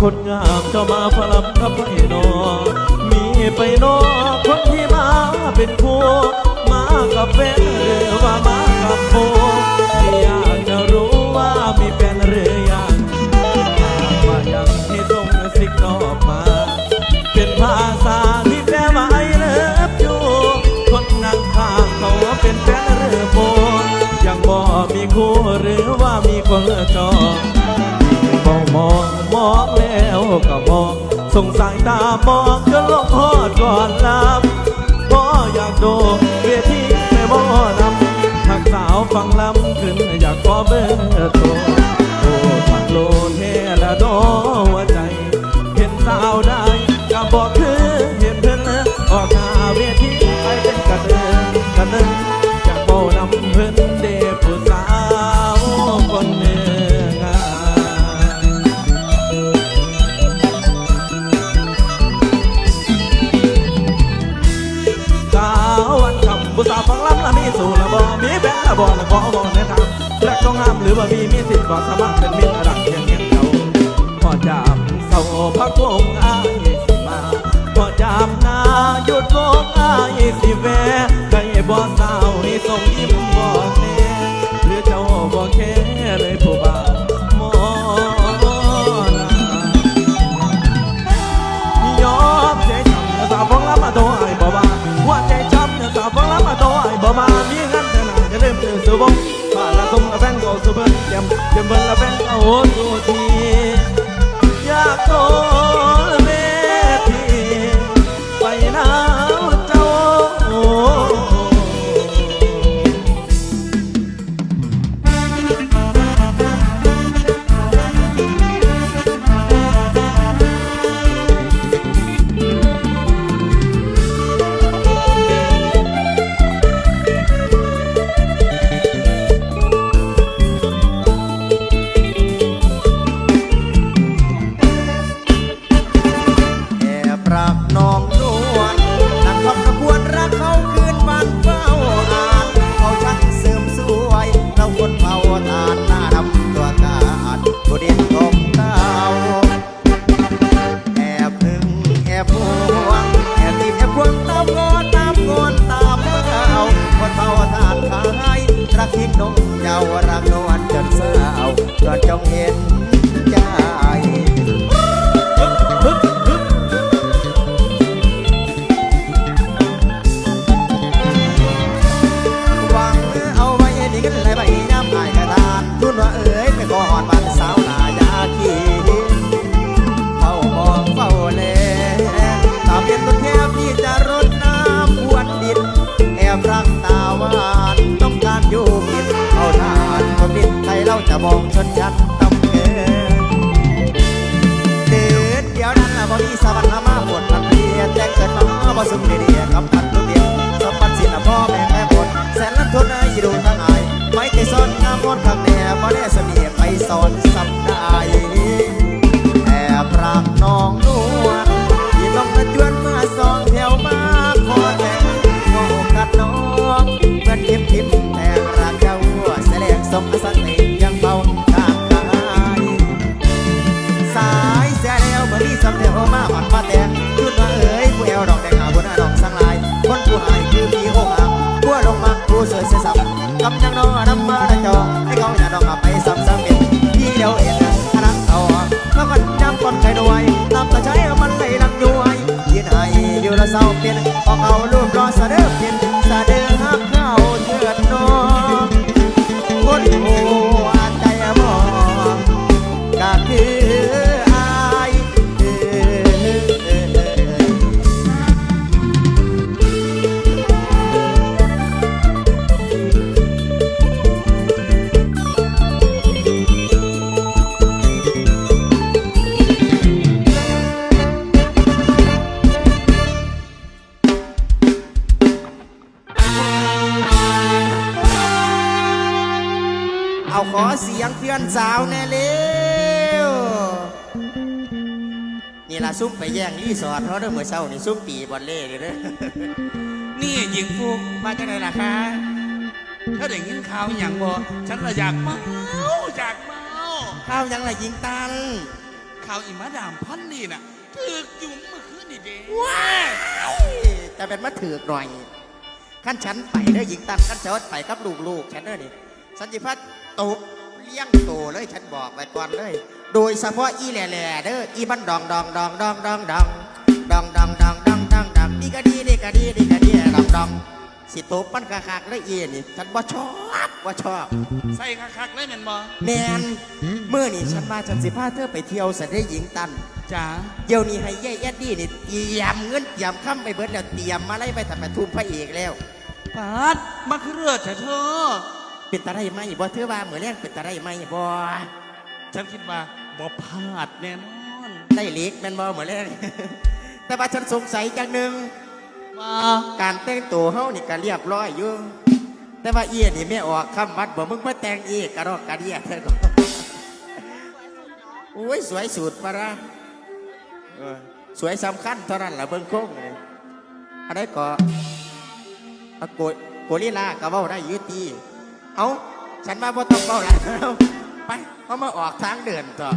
คนยามเจ้ามาพลับกับไปนอ มีไปนอคนที่มาเป็นคู่มากับแฟนหรือว่ามากับโบที่อยากจะรู้ว่ามีแฟนหรือยังหากว่ายังให้ส่งสิกนอกมา เป็นภาษาที่แปลว่าไอเลิฟยูคนนั่งข้างเขาเป็นแฟนหรือโบยังบ่มีคู่หรือว่ามีคนจอง ก็มองสงสายตามองจนลงหอดก่อนลับบ่อยากโดเวทีแม่บ่นำทักสาวฟังลำขึ้นอยากขอเบอร์โทรโอ้ฟังโลเทละดอหัวใจ เห็นสาวได้ก็บอกคือเห็นเพิ่นเลยออกหน้าเวทีไปเป็นกระเดินกระเดินอยากเบนำ มีแฟนละบ่ละขอบอกแนะนำรักต้องห้ามหรือว่ามีมีสิทธิ์ก็สมัครเป็นมิตรรักเพียงเงี้ยเขาพอจำเศร้าพักวงอายสิมาพอจำนาหยุดวงอายสิแวใครบ่สาวให้ส่งยิ้ม เริ่มเจอสู่บงผ่านละทงละแฟนก็สู่เบิ้ลเยี่ยมเยี่ยมเบิ้ลละแฟนก็โหดสู่ทีอยากโตายรักทิ้งนงเยาวรักนวลจนเศร้านจงเห็น จะมองชนชั้น เอาขอเสียงเพื่อนสาวแน่เร็วนี่ล่ะซุ่มไปแย่งรีสอร์ทเขาเด้อเมื่อเช้านี่ซุ่มตีบอลเล่เลยเด้อนี่หญิงฟุกมาจากไหนล่ะคะถ้าได้ยินข่าวอย่างบ่ฉันละอยากเมาอยากเมาข้าวยังล่ะยิงตันข่าวอีมาดามพันนี่น่ะถึกอยู่เมื่อคืนนี่เด้ว้ายแต่เป็นมาถือกหน่อยขั้นฉันไปเด้อหญิงตันขั้นฉันไปกับลูกๆฉันเด้อนี่สันติพัฒน์ ตบเลี้ยงโตเลยฉันบอกไว้ก่อนเลย โดยเฉพาะอีแหล่ๆเด้ออีบันดองดองดองดองดองดองดองดองดองดองดองดองดีก็ดีดีก็ดีดีก็ดีดองดองสิตบมันคักๆเลยอีนี่ฉันว่าชอบว่าชอบใส่คักๆเลยแม่นบ่แมนเมื่อนี่ฉันมาฉันสิพาเธอไปเที่ยวสันได้หญิงตันจ๋าเดี๋ยวนี้ให้เย่แอดดี้นี่เตรียมเงินเตรียมค้ำไปเบิดแล้วเตรียมมาไล่ไปทำมาทุ่มพระเอกแล้วปาดมาคือเรือเถอะเธอ เป็นตาไรไหมบ่เธอว่าเหมือนแรงเป็นตาไรไหมบ่ฉันคิดว่าบ่พลาดแน่นอนได้เล็กแม่นบ่เหมือนแรงแต่ว่าฉันสงสัยจังหนึ่งว่าการแต่งตัวเฮานี่ก็เรียบร้อยอยู่แต่ว่าเอียนี่ไม่ออกคำวัดบ่มึงมาแต่งเอกกระรอกกระเดียเธอก็โอ้ยสวยสุดปะนะเออสวยสำคัญเท่านั้นล่ะเบิ่งโค้งเลยอะไรก็เอาโกยโกลิลาก็เว้าได้อยุตี เอาฉันมาบ่ต้องเว้าแล้วไปเขามาออกทางเดินต่อ